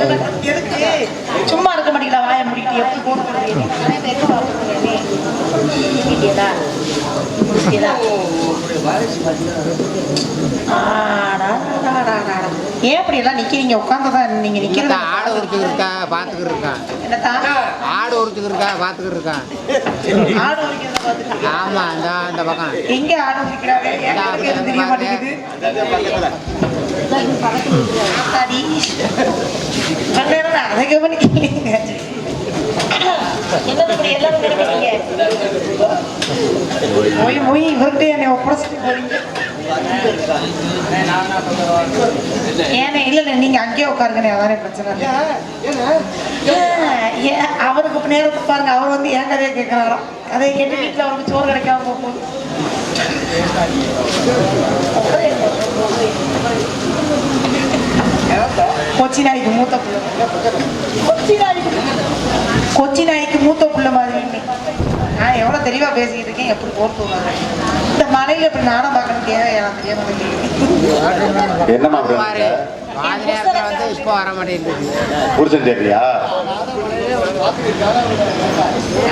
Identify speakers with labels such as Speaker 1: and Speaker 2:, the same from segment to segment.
Speaker 1: எதுக்கு சும்மா இருக்க மாட்டீங்களா? வாயை முடிக்கிட்டு எப்படி போட்டு ஏன் இப்படி எல்லாம் நிக்கிறீங்க? உட்காந்துதான் நீங்க நிக்கிறது
Speaker 2: ஆடு ஒருத்தர் இருக்கா பார்த்துக்கிட்டு இருக்கான்
Speaker 1: என்னத்தா?
Speaker 2: ஆடு ஒருத்தர் இருக்கா பார்த்துக்கிட்டு இருக்கான்
Speaker 1: ஆடு
Speaker 2: ஆமா இந்த இந்த பக்கம்.
Speaker 1: எங்க ஆடு தெரிய மாட்டேங்குது. நான் அதை கவனிக்கலைங்க. என்னது இப்படி எல்லாரும் மொய் மொய் இவர்கிட்ட என்னை ஒப்படைச்சிட்டு போறீங்க ஏனே இல்ல இல்ல நீங்க அங்கேயே உட்காருங்கண்ணே அதானே பிரச்சனை ஏன், ஏன், அவருக்கு இப்ப நேரத்தை பாருங்க அவர் வந்து ஏன் கதையை கேட்கிறாராம் கதையை கேட்டு வீட்டுல அவருக்கு சோறு கிடைக்காம போக போகுது கொச்சி நாய்க்கு மூத்த புள்ள கொச்சி நாய்க்கு கொச்சி நாய்க்கு மூத்த புள்ள மாதிரி. நான் எவ்வளவு தெளிவா பேசிக்கிட்டு இருக்கேன் எப்படி போட்டு விடுறாங்க இந்த மலையில இப்படி நாடகம் பார்க்கணும் தேவையா தெரியாம இருக்கேன்.
Speaker 3: என்னம்மா அப்படி
Speaker 2: பாரு
Speaker 3: இருக்க?
Speaker 2: பாதி நேரத்தில் வந்து இப்போ வர மாட்டேங்குது
Speaker 3: புருஷன் தெரியலையா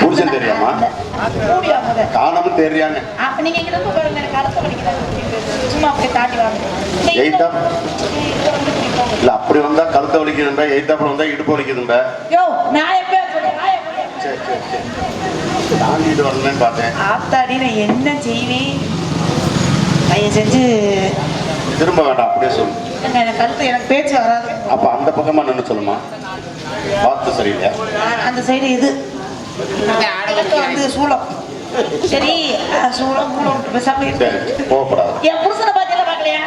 Speaker 3: புருஷன் தெரியாமா காணாமல் தெரியாங்க
Speaker 1: அப்ப நீங்க பாருங்க எனக்கு படிக்கிறாங்க சும்மா அப்படியே தாண்டி வாங்க.
Speaker 3: எய்தா இல்ல அப்படி வந்தா கழுத்தை வலிக்குதும்ப எய்தாப்புல வந்தா இடுப்பு வலிக்குதும்ப
Speaker 1: யோ நான் எப்ப
Speaker 3: சரி சரி சரி தாண்டிட்டு வரலன்னு பார்த்தேன்.
Speaker 1: ஆத்தாடி நான் என்ன செய்வேன் பையன் செஞ்சு
Speaker 3: திரும்ப வேண்டாம் அப்படியே சொல்லு.
Speaker 1: கருத்து எனக்கு பேச்சு வராது.
Speaker 3: அப்ப அந்த பக்கமா நின்று சொல்லுமா? பார்த்து சரியில்லையா?
Speaker 1: ஆ- அந்த சைடு இது. வந்து சூளம். சரி சூளம் பேசாம என் புருஷனை பார்க்கலையா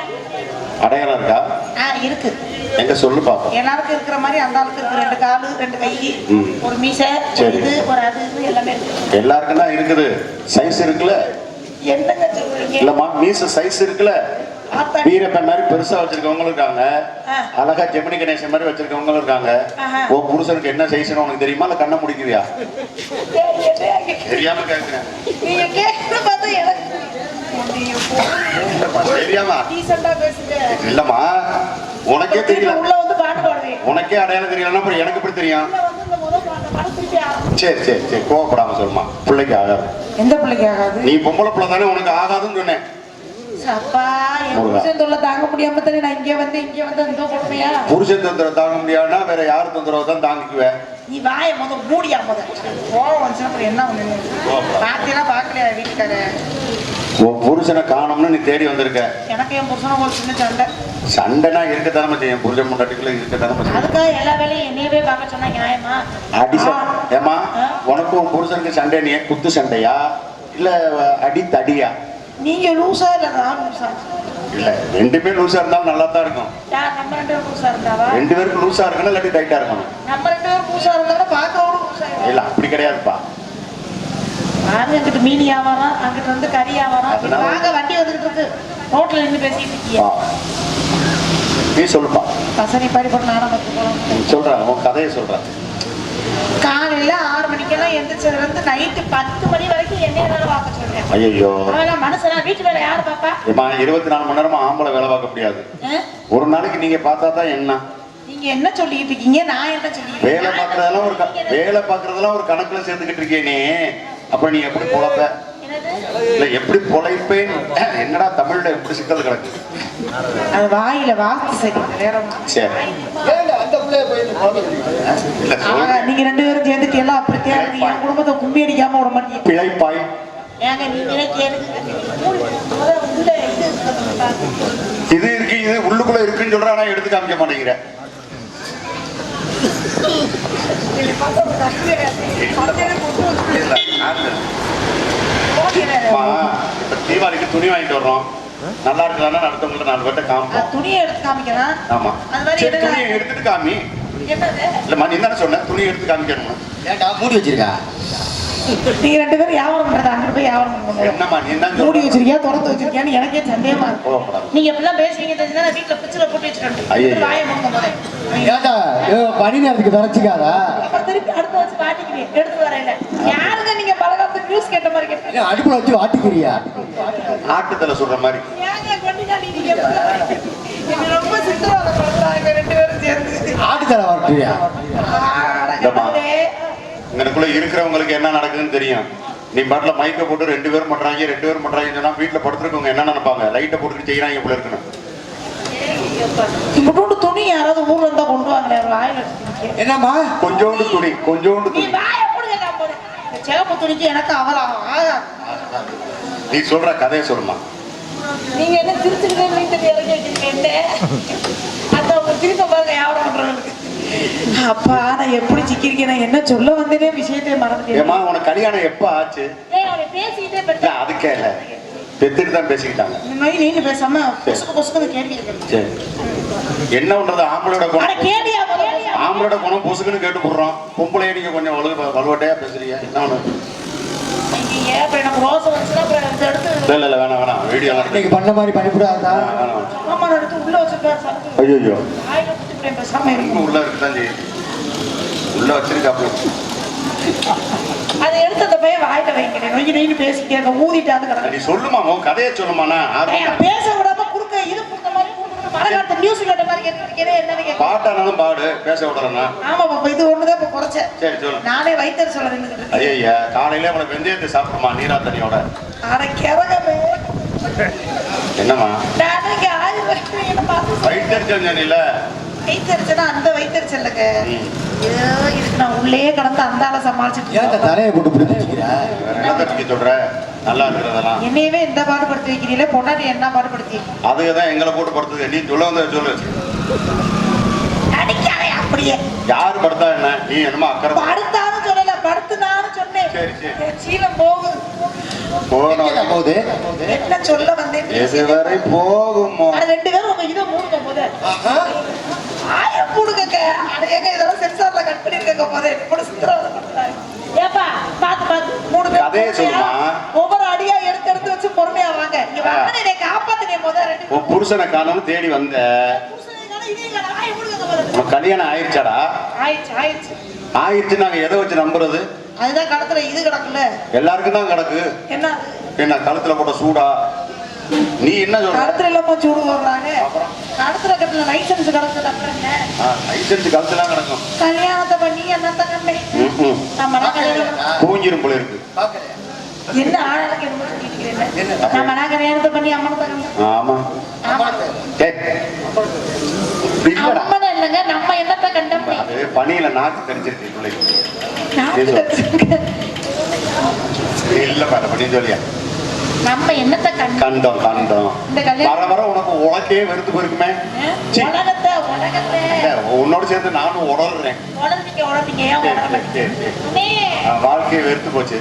Speaker 3: அடையாளம் இருக்கா
Speaker 1: ஆ இருக்கு
Speaker 3: எங்க சொல்லு பாப்போம்
Speaker 1: எல்லாருக்கும் இருக்கிற மாதிரி அந்த ஆளுக்கு இருக்கு ரெண்டு காலு ரெண்டு கை. ஒரு மீசை. இது ஒரு அது இது எல்லாமே இருக்கு.
Speaker 3: எல்லாருக்கும் தான் இருக்குது. சைஸ் இருக்குல்ல?
Speaker 1: என்னங்க சொல்றீங்க?
Speaker 3: இல்லம்மா மீச சைஸ் இருக்குல்ல? வீரப்பன் மாதிரி பெருசா வச்சிருக்கவங்களும் இருக்காங்க. அழகா ஜெமினி கணேசன் மாதிரி வச்சிருக்கவங்களும் இருக்காங்க. உன் புருஷனுக்கு என்ன சைஸ்னு உனக்கு தெரியுமா? இல்ல கண்ணை
Speaker 1: கேக்குறீங்க?
Speaker 3: தெரியாம
Speaker 1: பேசுங்க.
Speaker 3: இல்லம்மா. உனக்கே தெரியல. உனக்கே அடையாளம் தெரியலன்னா அப்புறம் எனக்கு எப்படி தெரியும்? சரி சரி சரி. கோவப்படாம சொல்லுமா பிள்ளைக்கு ஆகாது.
Speaker 1: எந்த பிள்ளைக்கு ஆகாது?
Speaker 3: நீ பொம்பளை பிள்ளை தானே உனக்கு ஆகாதுன்னு சொன்னேன்.
Speaker 1: புருஷன் தொல்லை தாங்க முடியாம தானே நான் இங்க வந்து இங்க வந்து இந்த கொடுமையா?
Speaker 3: புருஷன் தொந்தரவு தாங்க முடியாதுன்னா வேற யார் தொந்தரவு தான் தாங்கிக்குவேன்
Speaker 1: நீ வாய முத மூடியா முத. கோவம் வந்துச்சுன்னா அப்புறம் என்ன ஒண்ணு. பாத்தியெல்லாம் பார்க்கலையா வீட்டுக்கார?
Speaker 3: உன் புருஷனை காணோம்னு நீ தேடி வந்திருக்க.
Speaker 1: எனக்கு என் புருஷனும் ஒரு சின்ன சண்டை.
Speaker 3: சண்டைனா இருக்கத்தானே செய்யும் புருஷன் முன்னாடிக்குள்ள இருக்கத்தானே செய்யும்
Speaker 1: அதுக்காக எல்லா வேலையும் என்னையவே பார்க்க சொன்னா நியாயமா?
Speaker 3: அடி ச-
Speaker 1: ஆ.
Speaker 3: ஏம்மா
Speaker 1: ஆ.
Speaker 3: உனக்கு உன் புருஷனுக்கு சண்டை நீ குத்து சண்டையா? இல்ல அடி தடியா
Speaker 1: நீங்க லூசா இல்ல நான் லூசா
Speaker 3: இல்ல ரெண்டு பேரும் லூசா இருந்தாலும் நல்லா தான் இருக்கும்.
Speaker 1: யார் நம்ம ரெண்டு பேரும் லூசா இருந்தாவா?
Speaker 3: ரெண்டு பேருக்கு லூசா இருக்கணும் இல்லாட்டி டைட்டா இருக்கணும்.
Speaker 1: நம்ம ரெண்டு பேரும் லூசா இருந்தாலும் பார்க்கவும் லூசா
Speaker 3: இல்ல அப்படி கிடையாதுப்பா.
Speaker 1: வாங்க அங்கிட்டு மீன் வியாபாரம் அங்கிட்டு வந்து கறி
Speaker 3: அதனால-
Speaker 1: வாங்க வண்டி வந்துகிட்டு இருக்கு. ரோட்ல நின்று பேசிட்டு இருக்கீங்க
Speaker 3: வா. நீ சொல்லுப்பா.
Speaker 1: பசனி பாடி போட்டு நாடகம் பார்த்து போறோம்
Speaker 3: நீ சொல்ற உன் கதையை சொல்ற.
Speaker 1: காலையில ஆறு மணிக்கெல்லாம் எந்திரிச்சதுல இருந்து நைட்டு பத்து மணி வரைக்கும் என்னைய வேலை பார்க்க சொல்றேன்
Speaker 3: ஐயோ
Speaker 1: மனுஷனா வீட்டு வேலை யாரு பாப்பா
Speaker 3: ஏம்மா இருபத்தி நாலு மணி நேரமா ஆம்பளை வேலை பார்க்க முடியாது? ஒரு நாளைக்கு நீங்க பார்த்தா தான் என்ன?
Speaker 1: நீங்க என்ன சொல்லிட்டு இருக்கீங்க? நான் என்ன சொல்லிட்டு
Speaker 3: வேலை
Speaker 1: இருக்கேன்?
Speaker 3: பார்க்கறதெல்லாம் ஒரு க- வேலை பார்க்கறதெல்லாம் ஒரு கணக்குல சேர்ந்துக்கிட்டு இருக்கே நீ. அப்ப நீ எப்படி பொழப்ப?
Speaker 1: என்னது?
Speaker 3: இல்ல எப்படி பொழைப்பேன்? என்னடா தமிழ்ல எப்படி சிக்கல் கிடக்கு?
Speaker 1: அது வாயில வார்த்தை சரி வேற. நீங்க ரெண்டு பேரும் சேர்ந்துட்டு எல்லாம் அப்படித்தான் இருக்கு. என் குடும்பத்தை கும்பி அடிக்காம விட மாட்டீங்க
Speaker 3: பிழைப்பாய்.
Speaker 1: ஏங்க நீங்களே கேளுங்க மூடி முத உள்ள இது இருக்கு.
Speaker 3: இது இருக்கு இது உள்ளுக்குள்ள இருக்குன்னு சொல்ற ஆனா எடுத்து காமிக்க மாட்டேங்கிற. இல்ல, தீபாவளிக்கு துணி வாங்கிட்டு வர்றோம். நல்லா இருக்குதானே அடுத்தவங்கள்ட்ட நாலு பேர்ட்ட காமிப்போம்.
Speaker 1: துணியை எடுத்து காமிக்கலாம்
Speaker 3: ஆமா. துணியை எடுத்துட்டு காமி.
Speaker 1: என்னது?
Speaker 3: இல்லம்மா நீ தானே சொன்ன துணி எடுத்து காமிக்கணும்.
Speaker 4: ஏன்டா மூடி வச்சிருக்கா?
Speaker 1: நீங்க ரெண்டு பேரும் வியாபாரம் பண்றது அங்கிட்டு போய் வியாபாரம் பண்ணுங்க.
Speaker 3: நீ
Speaker 1: மூடி வச்சிருக்கியா திறந்து வச்சிருக்கியான்னு எனக்கே சந்தேகமா இருக்கு. நீங்க இப்படிலாம் பேசுவீங்க தெரிஞ்சுதான் நான் வீட்டுல பிச்சுல போட்டு
Speaker 3: ஐயையோ.
Speaker 1: வாயை மூடுங்க
Speaker 4: பனி நேரத்துக்கு விரைச்சிக்காதா
Speaker 1: அப்புறம் திருப்பி அடுத்த வச்சு மாட்டிக்கிறேன் எடுத்து வரேன் யாருங்க நீங்க பலகாலத்து நியூஸ் கேட்ட மாதிரி கேட்டீங்க?
Speaker 4: அடுப்புல வச்சு வாட்டிக்கிறியா?
Speaker 3: ஆட்டுத்தலை சொல்ற மாதிரி.
Speaker 1: ரொம்ப சித்திரவதை பண்றாங்க ரெண்டு பேரும் சேர்ந்து.
Speaker 4: ஆட்டுத்தலை.
Speaker 1: கடவுளே.
Speaker 3: இங்கனக்குள்ள இருக்கிறவங்களுக்கு என்ன நடக்குதுன்னு தெரியும். நீ பாட்டுல மைக்க போட்டு ரெண்டு பேரும் பண்றாங்க ரெண்டு பேரும் பண்றாங்கன்னு சொன்னா வீட்டுல படுத்துருக்கவங்க என்ன நினைப்பாங்க? லைட்டை போட்டுட்டு செய்யறாங்க போல இருக்கணும்
Speaker 1: இம்புட்டோண்டு துணி யாராவது ஊர்ல இருந்தா கொண்டு வாங்க.
Speaker 4: என்னம்மா?
Speaker 3: கொஞ்சோண்டு துணி கொஞ்சோண்டு
Speaker 1: நீ
Speaker 3: துணி.
Speaker 1: சிகப்பு துணிக்கு எனக்கு அவராகும் ஆகாது.
Speaker 3: நீ சொல்ற கதையை சொல்லுமா
Speaker 1: நீங்க என்ன திருச்சிருக்கே வீட்டுக்கு இறங்கி வச்சிருக்கேன் அந்த திருப்ப பாருங்க யாரும் அப்பா நான் எப்படி சிக்கிருக்கேன் நான் என்ன சொல்ல வந்தேனே விஷயத்தையே மறந்துட்டேன்.
Speaker 3: ஏமா உனக்கு கல்யாணம் எப்ப ஆச்சு? அதுக்கே இல்ல பெத்துட்டு தான் பேசிக்கிட்டாங்க.
Speaker 1: இந்த மாதிரி நீங்க பேசாம கொசுக்கு கொசுக்கு கேள்வி
Speaker 3: என்ன பண்றது? ஆம்பளையோட
Speaker 1: அட
Speaker 3: குணம் ஆம்பளையோட குணம் பொசுக்குன்னு கேட்டு போடுறோம். பொம்பளைய நீங்க கொஞ்சம் வலு வலுவட்டையா பேசுறீங்க. என்ன ஒண்ணு? வேணாம் வேணாம். வீடியோ
Speaker 4: இன்னைக்கு பண்ண மாதிரி பண்ணிவிடாதா?
Speaker 3: ஐயோ
Speaker 1: குத்திட்டேன் பேசாம இருக்கும்
Speaker 3: உள்ள இருக்குதான் செய்யும் உள்ள வச்சிருக்காப்ல
Speaker 1: அதை எடுத்து அந்த பையன் வாயில வைக்கிறேன். நொய்யு நொய்னு பேசிட்டே இருக்க ஊதிட்டாந்து கிடக்கு.
Speaker 3: நீ சொல்லுமா உன் கதையை சொல்லுமாண்ணா
Speaker 1: பேச விடாம குறுக்க இது குடுத்த மாதிரி குடுக்க மரகாலத்து நியூஸ் கேட்ட மாதிரி கேட்டுருக்கேன் என்னன்னு கேட்க.
Speaker 3: பாட்டானாலும் பாடு பேச விடலண்ணா
Speaker 1: ஆமா பாப்பா இது ஒண்ணுதான் இப்ப குறைச்சேன்
Speaker 3: சரி சொல்லு.
Speaker 1: நானே வைத்தறி சொல்ல
Speaker 3: ஐயா காலையில உனக்கு வெந்தயத்தை சாப்பிடுமா நீரா தண்ணியோட
Speaker 1: அட கிறகமே
Speaker 3: என்னம்மா?
Speaker 1: நானும் இங்க ரூபாய்க்கு என்ன பார்த்து வைத்தறிச்சனா அந்த வைத்தறிச்சல்லுங்க. ஏதோ இதுக்கு நான் உள்ளே கடந்து அந்த ஆளை சமாளிச்சுட்டு
Speaker 4: ஏன். தலையை போட்டு பிடிச்சிக்கிற
Speaker 3: வேற என்ன தப்பிக்க சொல்ற? நல்லா இருக்கிறதெல்லாம்.
Speaker 1: என்னையவே இந்த பாடுபடுத்தி வைக்கிறீங்களே? பொண்டாட்டி என்ன பாடுபடுத்தி
Speaker 3: அதுக்கு தான் எங்களை போட்டு படுத்துது. நீ சொல்ல வந்த சொல்லு.
Speaker 1: அப்படியே.
Speaker 3: யாரு படுத்தா என்ன? நீ என்னமோ அக்கறை
Speaker 1: படுத்தான்னு சொல்லல படுத்துனான்னு சொன்னேன்.
Speaker 3: சரி, சரி.
Speaker 1: சீலம் போகுது.
Speaker 3: போனோம்
Speaker 4: போகுது?
Speaker 1: என்ன சொல்ல வந்தேன்
Speaker 3: எது வரை போகுமோ?
Speaker 1: அட ரெண்டு பேரும் உங்க இதை மூடுங்க போத ஆய மூடுங்க அட எங்க இதெல்லாம் சென்சார்ல கட் பண்ணிருக்கங்க போத. எப்படி சித்திரவதை பண்றாங்க ஏப்பா பாத்து பாத்து. மூணு பேர். ஒவ்வொரு அடியா எடுத்து எடுத்து வச்சு பொறுமையா வாங்க. என்னை காப்பாத்துனே போத ரெண்டு
Speaker 3: உன் புருஷனை காணோம்னு தேடி வந்த. கல்யாணம் ஆயிடுச்சாடா?
Speaker 1: ஆயிடுச்சு ஆயிடுச்சு.
Speaker 3: ஆயிடுச்சு நாங்க எதை வச்சு நம்புறது?
Speaker 1: அதுதான் கடத்துல இது கிடக்குல்ல.
Speaker 3: எல்லாருக்கும் தான் கிடக்கு.
Speaker 1: என்ன?
Speaker 3: என்ன கழுத்துல போட்ட சூடா? நீ என்ன சொல்ற?
Speaker 1: கடத்துல சூடு போடுறாங்க. கடத்துல கட்டல லைசன்ஸ் அப்புறம் என்ன
Speaker 3: லைசன்ஸ் கழுத்துலாம் கிடக்கும்.
Speaker 1: கல்யாணத்தை பண்ணி என்னத்த கண்டே
Speaker 3: ம்ம்.
Speaker 1: நம்ம கல்யாணம்
Speaker 3: கூஞ்சிரும் போல இருக்கு.
Speaker 1: என்ன ஆளாளுக்கு? நம்ம நான் கல்யாணத்தை பண்ணி அம்மனத்தை கண்டோம்
Speaker 3: ஆமா.
Speaker 1: அம்மனை இல்லைங்க நம்ம என்னத்தை கண்டோம்
Speaker 3: அது பனியில நாக்கு கடிச்சிருக்கு பிள்ளைக்கு. இல்ல பாரு பண்ணி சொல்லியா?
Speaker 1: நம்ம என்னத்தை கண்டோம்
Speaker 3: கண்டோம். வர வர உனக்கு உனக்கே வெறுத்து போயிருக்குமே.
Speaker 1: உலகத்தை உலகத்தை.
Speaker 3: உன்னோட சேர்ந்து நானும் ஆ, வாழ்க்கையே வெறுத்து போச்சு.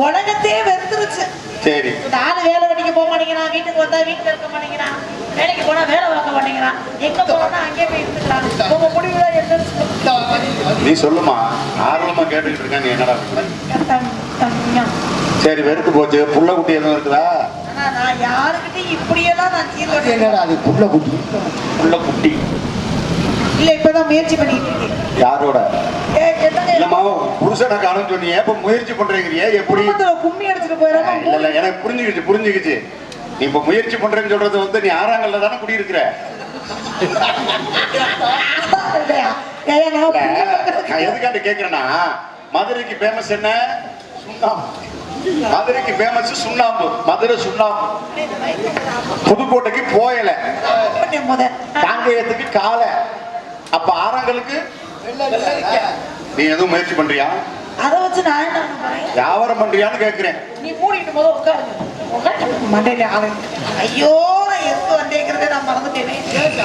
Speaker 1: உலகத்தையே வெறுத்துருச்சு.
Speaker 3: சரி
Speaker 1: இந்த ஆளு வேலை வெட்டிக்க போக மாட்டேங்கிறான் வீட்டுக்கு வந்தா வீட்டுல இருக்க மாட்டேங்கிறான் வேலைக்கு போனா வேலை பார்க்க மாட்டேங்கிறான் எங்க போனா அங்கேயே போய் இருந்துக்கிறான். உங்க என்னன்னு சொல்லுங்க.
Speaker 3: நீ சொல்லுமா. ஆர்வமா கேட்டுக்கிட்டு இருக்க நீ என்னடா. சரி வெறுத்து போச்சு. புள்ள குட்டி எதுவும் இருக்குதா?
Speaker 1: நான் யாருக்கிட்டையும் இப்படியெல்லாம் நான் தீர்வு
Speaker 4: என்னடா அது புள்ள குட்டி?
Speaker 3: புள்ள குட்டி.
Speaker 1: இல்ல இப்பதான் முயற்சி பண்ணிட்டு இருக்கேன்.
Speaker 3: யாரோட? புருஷனை காணும் சொன்னீங்க இப்ப முயற்சி பண்றீங்க எப்படி?
Speaker 1: கும்மி அடிச்சுட்டு
Speaker 3: இல்ல இல்ல எனக்கு புரிஞ்சுக்கிச்சு புரிஞ்சுக்கிச்சு. நீ இப்ப முயற்சி பண்றேன்னு சொல்றது வந்து நீ ஆறாங்கல்ல தானே குடியிருக்கிற?
Speaker 1: நான்
Speaker 3: எதுக்காண்டி கேக்குறேன்னா மதுரைக்கு ஃபேமஸ் என்ன? சுண்ணாம்பு. மதுரைக்கு ஃபேமஸ் சுண்ணாம்பு. மதுரை சுண்ணாம்பு. புதுக்கோட்டைக்கு போயல. காங்கேயத்துக்கு காலை. அப்ப ஆறாங்கலுக்கு? நீ எதுவும் முயற்சி பண்றியா?
Speaker 1: அதை வச்சு நான் என்ன பண்ண போறேன்?
Speaker 3: வியாபாரம் பண்றியான்னு கேக்குறேன்.
Speaker 1: நீ மூடிட்டு போது உட்காருங்க. உட்காரு. மண்டையில ஆளு ஐயோ நான் எதுக்கு வந்தேங்கிறதே நான் மறந்துட்டேனே.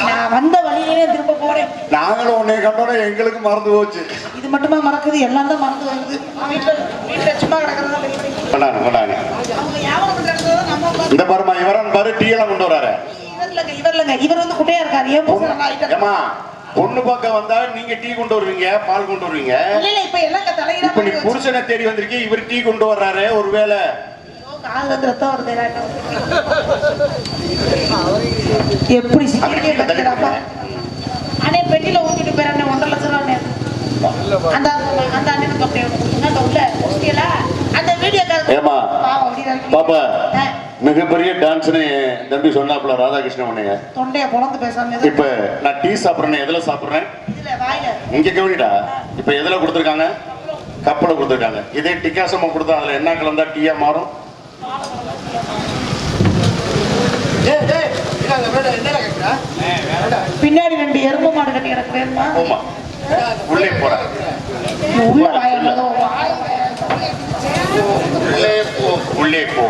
Speaker 1: நான் வந்த வழியிலே திரும்ப போறேன்.
Speaker 3: நாங்களும் உன்னை கண்டோட எங்களுக்கு மறந்து போச்சு.
Speaker 1: இது மட்டுமா மறக்குது? எல்லாம் தான் மறந்து வருது. வீட்டுல வீட்டுல சும்மா கிடக்கிறதா வெளி பண்ணி
Speaker 3: கொண்டாங்க கொண்டாங்க
Speaker 1: அவங்க வியாபாரம் பண்றத நம்ம உட்கார்ந்து-
Speaker 3: இந்த பாருமா இவரன் பாரு டீ எல்லாம் கொண்டு வராரு.
Speaker 1: இவர் இல்லைங்க இவர் இல்லைங்க இவர் வந்து குட்டையா இருக்காரு. ஏன்
Speaker 3: ஏமா பொண்ணு பார்க்க வந்தா நீங்க டீ கொண்டு வருவீங்க பால் கொண்டு வருவீங்க.
Speaker 1: இல்ல இல்ல இப்ப எல்லாம் தலையில
Speaker 3: இப்ப நீ புருஷனை தேடி வந்திருக்கீங்க இவர் டீ கொண்டு வர்றாரு ஒருவேளை.
Speaker 1: எப்படி அண்ணே பெட்டியில ஊத்திட்டு போயிரு அண்ணே ஒன்றரை லட்சம் ரூபா அந்த அந்த அண்ணனுக்கு அப்படியே உள்ள அந்த வீடியோ.
Speaker 3: பாப்பா மிகப்பெரிய டான்ஸ்னு தம்பி சொன்னாப்புல ராதாகிருஷ்ணன் உன்னைய.
Speaker 1: தொண்டைய பொழந்து பேசாம
Speaker 3: இப்ப நான் டீ சாப்பிடுறேன் எதுல சாப்பிடுறேன்? இங்க கவனிடா. இப்ப எதுல கொடுத்துருக்காங்க? கப்பல கொடுத்துருக்காங்க. இதே டிக்காசமா கொடுத்தா அதுல என்ன கலந்தா டீயா மாறும்?
Speaker 1: பின்னாடி ரெண்டு எறும்பு மாடு கட்டி வேணுமா?
Speaker 3: போமா
Speaker 1: உள்ளே வாயில
Speaker 3: உள்ளே போ. உள்ளே போ.